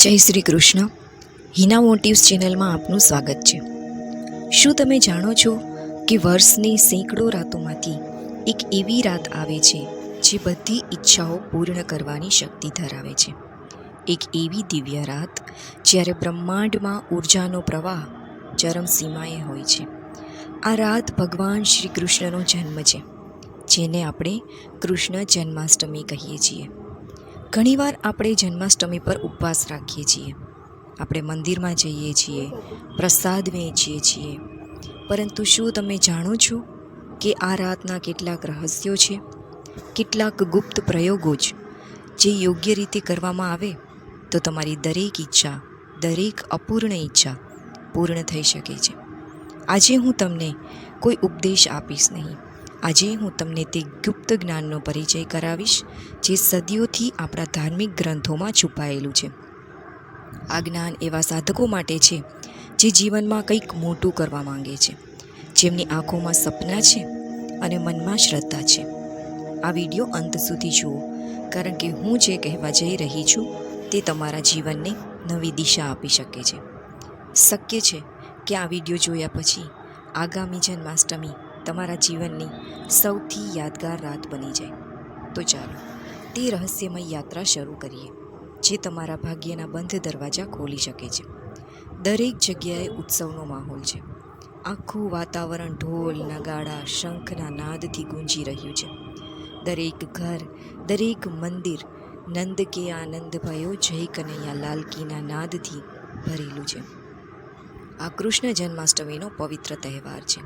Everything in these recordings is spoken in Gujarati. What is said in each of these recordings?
જય શ્રી કૃષ્ણ. હિના મોટિવ્સ ચેનલમાં આપનું સ્વાગત છે. શું તમે જાણો છો કે વર્ષની સેંકડો રાતોમાંથી એક એવી રાત આવે છે જે બધી ઈચ્છાઓ પૂર્ણ કરવાની શક્તિ ધરાવે છે? એક એવી દિવ્ય રાત જ્યારે બ્રહ્માંડમાં ઉર્જાનો પ્રવાહ ચરમસીમાએ હોય છે. આ રાત ભગવાન શ્રી કૃષ્ણનો જન્મ છે, જેને આપણે કૃષ્ણ જન્માષ્ટમી કહીએ છીએ. ઘણીવાર આપણે જન્માષ્ટમી પર ઉપવાસ રાખીએ છીએ. આપણે મંદિરમાં જઈએ છીએ, પ્રસાદ વહેંચીએ છીએ. પરંતુ શું તમે જાણો છો કે આ રાતના કેટલાક રહસ્યો છે? કેટલાક ગુપ્ત પ્રયોગો જ જે યોગ્ય રીતે કરવામાં આવે તો તમારી દરેક ઈચ્છા, દરેક અપૂર્ણ ઈચ્છા પૂર્ણ થઈ શકે છે. આજે હું તમને કોઈ ઉપદેશ આપીશ નહીં. આજે હું તમને તે ગુપ્ત જ્ઞાનનો પરિચય કરાવીશ, જે સદીઓથી આપણા ધાર્મિક ગ્રંથોમાં છુપાયેલું છે. આ જ્ઞાન એવા સાધકો માટે છે, જે જીવનમાં કંઈક મોટું કરવા માંગે છે. જેમની આંખોમાં સપના છે અને મનમાં શ્રદ્ધા છે. આ વીડિયો અંત સુધી જુઓ, કારણ કે હું જે કહેવા જઈ રહી છું, તે તમારા જીવનને નવી દિશા આપી શકે છે. શક્ય છે કે આ વીડિયો જોયા પછી આગામી જન્માષ્ટમી તમારા જીવનની સૌથી યાદગાર રાત બની જાય. તો ચાલો, તે રહસ્યમય યાત્રા શરૂ કરીએ, જે તમારા ભાગ્યના બંધ દરવાજા ખોલી શકે છે. દરેક જગ્યાએ ઉત્સવનો માહોલ છે. આખું વાતાવરણ ઢોલ, નગાડા, શંખના નાદથી ગુંજી રહ્યું છે. દરેક ઘર, દરેક મંદિર, નંદ કે આનંદ ભયો જય કનૈયા લાલકીના નાદથી ભરેલું છે. આ કૃષ્ણ જન્માષ્ટમીનો પવિત્ર તહેવાર છે.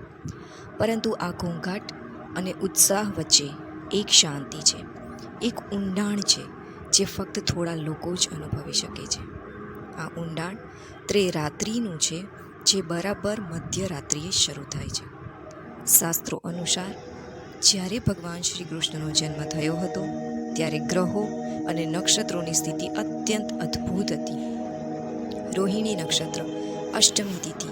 પરંતુ આ ઘોંઘાટ અને ઉત્સાહ વચ્ચે એક શાંતિ છે, એક ઊંડાણ છે, જે ફક્ત થોડા લોકો જ અનુભવી શકે છે. આ ઊંડાણ ત્રેરાત્રિનું છે, જે બરાબર મધ્યરાત્રિએ શરૂ થાય છે. શાસ્ત્રો અનુસાર, જ્યારે ભગવાન શ્રી કૃષ્ણનો જન્મ થયો હતો, ત્યારે ગ્રહો અને નક્ષત્રોની સ્થિતિ અત્યંત અદ્ભુત હતી. રોહિણી નક્ષત્ર, અષ્ટમી તિથિ,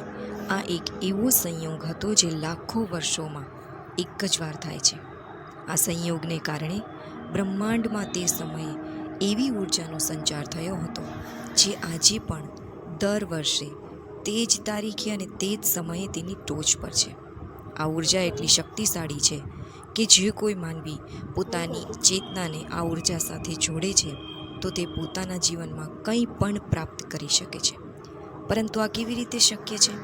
આ એક એવો સંયોગ હતો જે લાખો વર્ષોમાં એક જ વાર થાય છે. આ સંયોગને કારણે બ્રહ્માંડમાં તે સમયે એવી ઉર્જાનો સંચાર થયો હતો, જે આજે પણ દર વર્ષે તે જ તારીખે અને તે જ સમયે તેની ટોચ પર છે. આ ઊર્જા એટલી શક્તિશાળી છે કે જે કોઈ માનવી પોતાની ચેતનાને આ ઊર્જા સાથે જોડે છે, તો તે પોતાના જીવનમાં કંઈ પણ પ્રાપ્ત કરી શકે છે. પરંતુ આ કેવી રીતે શક્ય છે?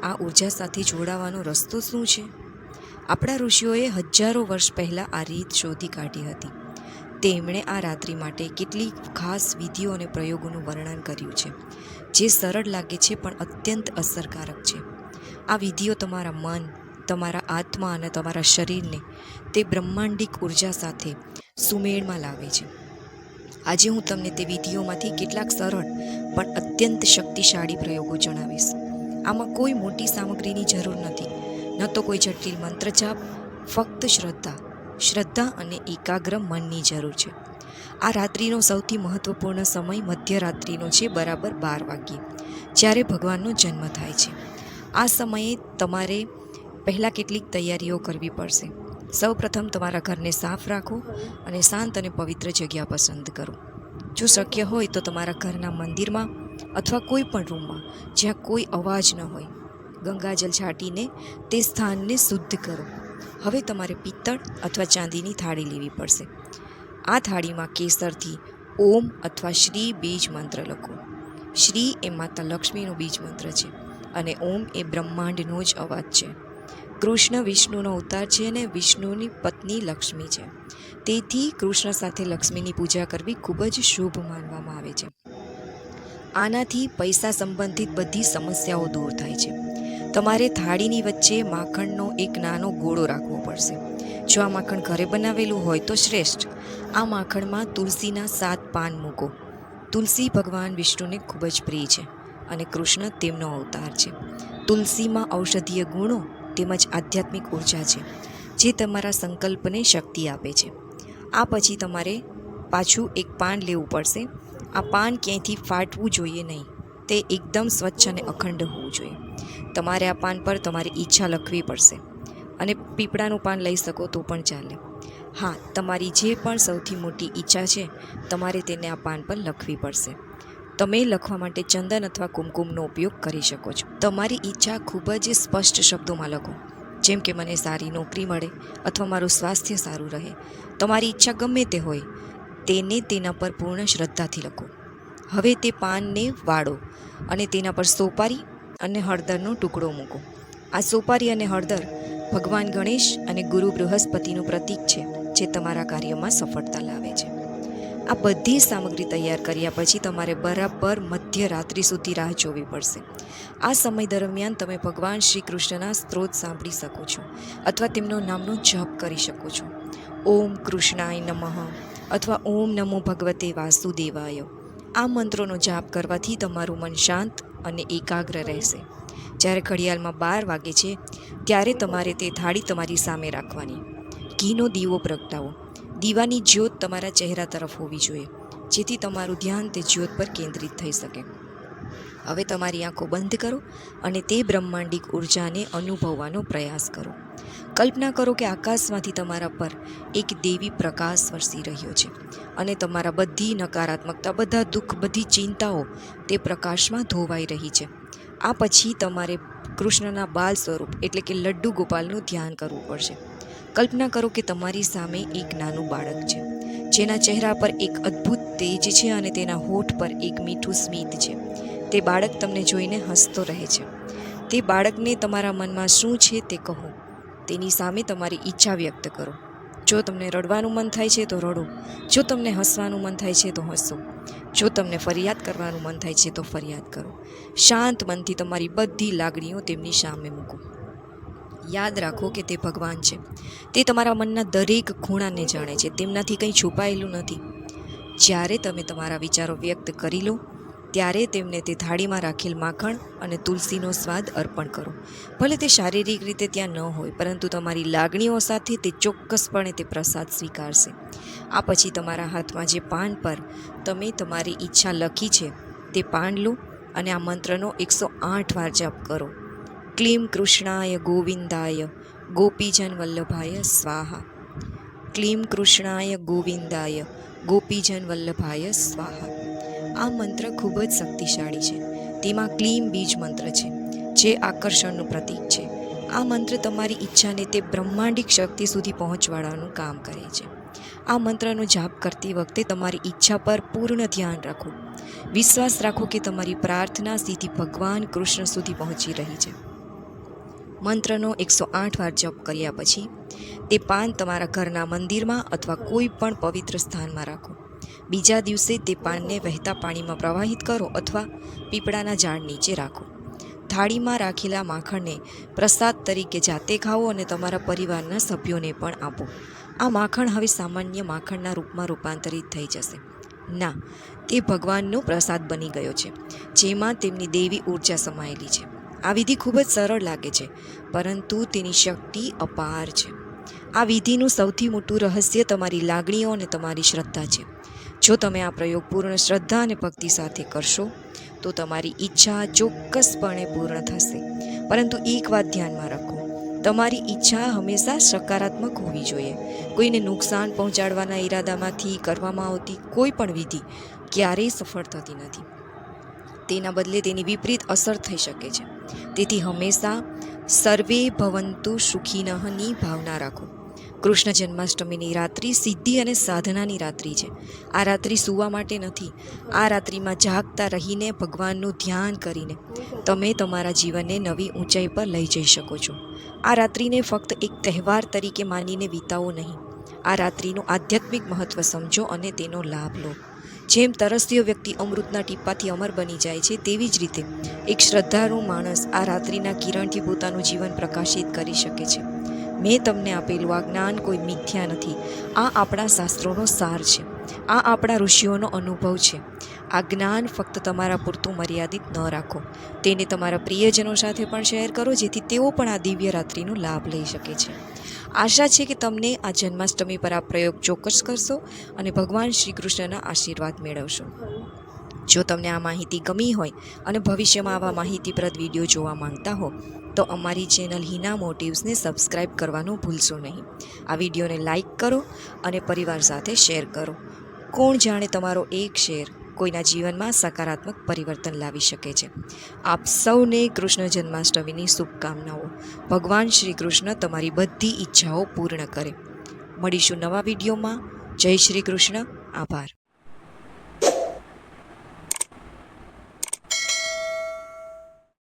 આ ઊર્જા સાથે જોડાવાનો રસ્તો શું છે? આપણા ઋષિઓએ હજારો વર્ષ પહેલાં આ રીત શોધી કાઢી હતી. તેમણે આ રાત્રિ માટે કેટલીક ખાસ વિધિઓ અને પ્રયોગોનું વર્ણન કર્યું છે, જે સરળ લાગે છે પણ અત્યંત અસરકારક છે. આ વિધિઓ તમારા મન, તમારા આત્મા અને તમારા શરીરને તે બ્રહ્માંડિક ઊર્જા સાથે સુમેળમાં લાવે છે. આજે હું તમને તે વિધિઓમાંથી કેટલાક સરળ પણ અત્યંત શક્તિશાળી પ્રયોગો જણાવીશ. આમાં કોઈ મોટી સામગ્રીની જરૂર નથી. ન તો કોઈ જટિલ મંત્ર જાપ, ફક્ત શ્રદ્ધા. શ્રદ્ધા અને એકાગ્ર મનની જરૂર છે. આ રાત્રિનો સૌથી મહત્વપૂર્ણ સમય મધ્યરાત્રિનો છે, બરાબર બાર વાગ્યે, જ્યારે ભગવાનનો જન્મ થાય છે. આ સમયે તમારે પહેલાં કેટલીક તૈયારીઓ કરવી પડશે. સૌ પ્રથમ તમારા ઘરને સાફ રાખો અને શાંત અને પવિત્ર જગ્યા પસંદ કરો. જો શક્ય હોય તો તમારા ઘરના મંદિરમાં અથવા કોઈ પણ રૂમમાં, જ્યાં કોઈ અવાજ ન હોય ગંગાજલ છાંટીને તે સ્થાનને શુદ્ધ કરો. હવે તમારે પિત્તળ અથવા ચાંદીની થાળી લેવી પડશે. આ થાળીમાં કેસરથી ઓમ અથવા શ્રી બીજ મંત્ર લખો. શ્રી એ માતા લક્ષ્મીનો બીજ મંત્ર છે અને ઓમ એ બ્રહ્માંડનો જ અવાજ છે. કૃષ્ણ વિષ્ણુનો અવતાર છે અને વિષ્ણુની પત્ની લક્ષ્મી છે. તેથી કૃષ્ણ સાથે લક્ષ્મીની પૂજા કરવી ખૂબ જ શુભ માનવામાં આવે છે. આનાથી પૈસા સંબંધિત બધી સમસ્યાઓ દૂર થાય છે. તમારે થાળીની વચ્ચે માખણનો એક નાનો ગોળો રાખવો પડશે. જો આ માખણ ઘરે બનાવેલું હોય તો શ્રેષ્ઠ. આ માખણમાં તુલસીના સાત પાન મૂકો. તુલસી ભગવાન વિષ્ણુને ખૂબ જ પ્રિય છે અને કૃષ્ણ તેમનો અવતાર છે. તુલસીમાં ઔષધીય ગુણો તેમજ આધ્યાત્મિક ઊર્જા છે, જે તમારા સંકલ્પને શક્તિ આપે છે. આ પછી તમારે પાછું એક પાન લેવું પડશે. આ પાન ક્યાંયથી ફાટવું જોઈએ નહીં. તે એકદમ સ્વચ્છ અને અખંડ હોવું જોઈએ. તમારે આ પાન પર તમારી ઈચ્છા લખવી પડશે. અને પીપળાનું પાન લઈ શકો તો પણ ચાલે. હા, તમારી જે પણ સૌથી મોટી ઈચ્છા છે, તમારે તેને આ પાન પર લખવી પડશે. તમે લખવા માટે ચંદન અથવા કુમકુમનો ઉપયોગ કરી શકો છો. તમારી ઈચ્છા ખૂબ જ સ્પષ્ટ શબ્દોમાં લખો. જેમ કે, મને સારી નોકરી મળે અથવા મારું સ્વાસ્થ્ય સારું રહે. તમારી ઈચ્છા ગમે તે હોય, તેને તેના પર પૂર્ણ શ્રદ્ધાથી લખો. હવે તે પાનને વાળો અને તેના પર સોપારી અને હળદરનો ટુકડો મૂકો. આ સોપારી અને હળદર ભગવાન ગણેશ અને ગુરુ બૃહસ્પતિનું પ્રતીક છે, જે તમારા કાર્યમાં સફળતા લાવે છે. આ બધી સામગ્રી તૈયાર કર્યા પછી તમારે બરાબર મધ્યરાત્રિ સુધી રાહ જોવી પડશે. આ સમય દરમિયાન તમે ભગવાન શ્રી કૃષ્ણના સ્ત્રોત સાંભળી શકો છો અથવા તેમનો નામનો જપ કરી શકો છો. ઓમ કૃષ્ણાય નમઃ અથવા ઓમ નમો ભગવતે વાસુદેવાય. આ મંત્રોનો જાપ કરવાથી તમારું મન શાંત અને એકાગ્ર રહેશે. જ્યારે ઘડિયાળમાં બાર વાગે છે, ત્યારે તમારે તે થાળી તમારી સામે રાખવાની. ઘીનો દીવો પ્રગટાવો. દીવાની જ્યોત તમારા ચહેરા તરફ હોવી જોઈએ, જેથી તમારું ધ્યાન તે જ્યોત પર કેન્દ્રિત થઈ શકે. હવે તમારી આંખો બંધ કરો અને તે બ્રહ્માંડિક ઉર્જાને અનુભવવાનો પ્રયાસ કરો. કલ્પના કરો કે આકાશમાંથી તમારા પર એક દેવી પ્રકાશ વરસી રહ્યો છે અને તમારા બધી નકારાત્મકતા, બધા દુઃખ, બધી ચિંતાઓ તે પ્રકાશમાં ધોવાઈ રહી છે. આ પછી તમારે કૃષ્ણના બાલ સ્વરૂપ એટલે કે લડ્ડુ ગોપાલનું ધ્યાન કરવું પડશે. કલ્પના કરો કે તમારી સામે એક નાનું બાળક છે, જેના ચહેરા પર એક અદ્ભુત તેજ છે અને તેના હોઠ પર એક મીઠું સ્મિત છે. તે બાળક તમને જોઈને હસતો રહે છે. તે બાળકને તમારા મનમાં શું છે તે કહો. તેની સામે તમારી ઈચ્છા વ્યક્ત કરો. જો તમને રડવાનું મન થાય છે તો રડો. જો તમને હસવાનું મન થાય છે તો હસો. જો તમને ફરિયાદ કરવાનું મન થાય છે તો ફરિયાદ કરો. શાંત મનથી તમારી બધી લાગણીઓ તેમની સામે મૂકો. યાદ રાખો કે તે ભગવાન છે. તે તમારા મનના દરેક ખૂણાને જાણે છે. તેમનાથી કંઈ છુપાયેલું નથી. જ્યારે તમે તમારા વિચારો વ્યક્ત કરી લો ત્યારે તેમને તે થાળીમાં રાખેલ માખણ અને તુલસીનો સ્વાદ અર્પણ કરો. ભલે તે શારીરિક રીતે ત્યાં ન હોય, પરંતુ તમારી લાગણીઓ સાથે તે ચોક્કસપણે તે પ્રસાદ સ્વીકારશે. આ પછી તમારા હાથમાં જે પાન પર તમે તમારી ઈચ્છા લખી છે, તે પાન લો અને આ મંત્રનો એકસો આઠ વાર જપ કરો. ક્લીમ કૃષ્ણાય ગોવિંદાય, ગોપીજન વલ્લભાય સ્વાહા. ક્લીમ કૃષ્ણાય ગોવિંદાય, ગોપીજન વલ્લભાય સ્વાહા. આ મંત્ર ખૂબ જ શક્તિશાળી છે. તેમાં ક્લીમ બીજ મંત્ર છે, જે આકર્ષણનું પ્રતીક છે. આ મંત્ર તમારી ઈચ્છાને તે બ્રહ્માંડિક શક્તિ સુધી પહોંચવાડવાનું કામ કરે છે. આ મંત્રનો જાપ કરતી વખતે તમારી ઈચ્છા પર પૂર્ણ ધ્યાન રાખો. વિશ્વાસ રાખો કે તમારી પ્રાર્થના સીધી ભગવાન કૃષ્ણ સુધી પહોંચી રહી છે. મંત્રનો એકસો આઠ વાર જપ કર્યા પછી તે પાન તમારા ઘરના મંદિરમાં અથવા કોઈ પણ પવિત્ર સ્થાનમાં રાખો. બીજા દિવસે તે પાનને વહેતા પાણીમાં પ્રવાહિત કરો અથવા પીપળાના ઝાડ નીચે રાખો. થાળીમાં રાખેલા માખણને પ્રસાદ તરીકે જાતે ખાઓ અને તમારા પરિવારના સભ્યોને પણ આપો. આ માખણ હવે સામાન્ય માખણના રૂપમાં રૂપાંતરિત થઈ જશે. ના, તે ભગવાનનો પ્રસાદ બની ગયો છે, જેમાં તેમની દેવી ઊર્જા સમાયેલી છે. આ વિધિ ખૂબ જ સરળ લાગે છે, પરંતુ તેની શક્તિ અપાર છે. આ વિધિનું સૌથી મોટું રહસ્ય તમારી લાગણીઓ અને તમારી શ્રદ્ધા છે. જો તમે આ પ્રયોગ પૂર્ણ શ્રદ્ધા અને ભક્તિ સાથે કરશો, તો તમારી ઈચ્છા ચોક્કસપણે પૂર્ણ થશે. પરંતુ એક વાત ધ્યાનમાં રાખો, તમારી ઈચ્છા હંમેશા સકારાત્મક હોવી જોઈએ. કોઈને નુકસાન પહોંચાડવાના ઈરાદામાંથી કરવામાં આવતી કોઈ પણ વિધિ ક્યારેય સફળ થતી નથી. તેના બદલે તેની વિપરીત અસર થઈ શકે છે. તેથી હંમેશા સર્વે ભવંતુ સુખીનહની ભાવના રાખો. કૃષ્ણ જન્માષ્ટમીની રાત્રિ સિદ્ધિ અને સાધનાની રાત્રિ છે. આ રાત્રિ સૂવા માટે નથી. આ રાત્રિમાં જાગતા રહીને ભગવાનનું ધ્યાન કરીને તમે તમારા જીવનને નવી ઊંચાઈ પર લઈ જઈ શકો છો. આ રાત્રિને ફક્ત એક તહેવાર તરીકે માનીને વિતાવો નહીં. આ રાત્રિનું આધ્યાત્મિક મહત્ત્વ સમજો અને તેનો લાભ લો. જેમ તરસ્યો વ્યક્તિ અમૃતના ટીપાથી અમર બની જાય છે, તેવી જ રીતે એક શ્રદ્ધાળુ માણસ આ રાત્રિના કિરણથી પોતાનું જીવન પ્રકાશિત કરી શકે છે. મેં તમને આપેલું આ જ્ઞાન કોઈ મિથ્યા નથી. આ આપણા શાસ્ત્રોનો સાર છે. આ આપણા ઋષિઓનો અનુભવ છે. આ જ્ઞાન ફક્ત તમારા પૂરતું મર્યાદિત ન રાખો. તેને તમારા પ્રિયજનો સાથે પણ શેર કરો, જેથી તેઓ પણ આ દિવ્ય રાત્રિનો લાભ લઈ શકે છે. આશા છે કે તમને આ જન્માષ્ટમી પર આ પ્રયોગ ચોક્કસ કરશો અને ભગવાન શ્રી કૃષ્ણના આશીર્વાદ મેળવશો. જો તમને આ માહિતી ગમી હોય અને ભવિષ્યમાં આવા માહિતીપ્રદ વીડિયો જોવા માંગતા હો, તો અમારી ચેનલ હિના મોટિવ્સને સબસ્ક્રાઈબ કરવાનું ભૂલશો નહીં. આ વિડીયોને લાઇક કરો અને પરિવાર સાથે શેર કરો. કોણ જાણે તમારો એક શેર કોઈના જીવનમાં સકારાત્મક પરિવર્તન લાવી શકે છે. આપ સૌને કૃષ્ણ જન્માષ્ટમીની શુભકામનાઓ. ભગવાન શ્રી કૃષ્ણ તમારી બધી ઈચ્છાઓ પૂર્ણ કરે. મળીશું નવા વિડીયોમાં. જય શ્રી કૃષ્ણ. આભાર.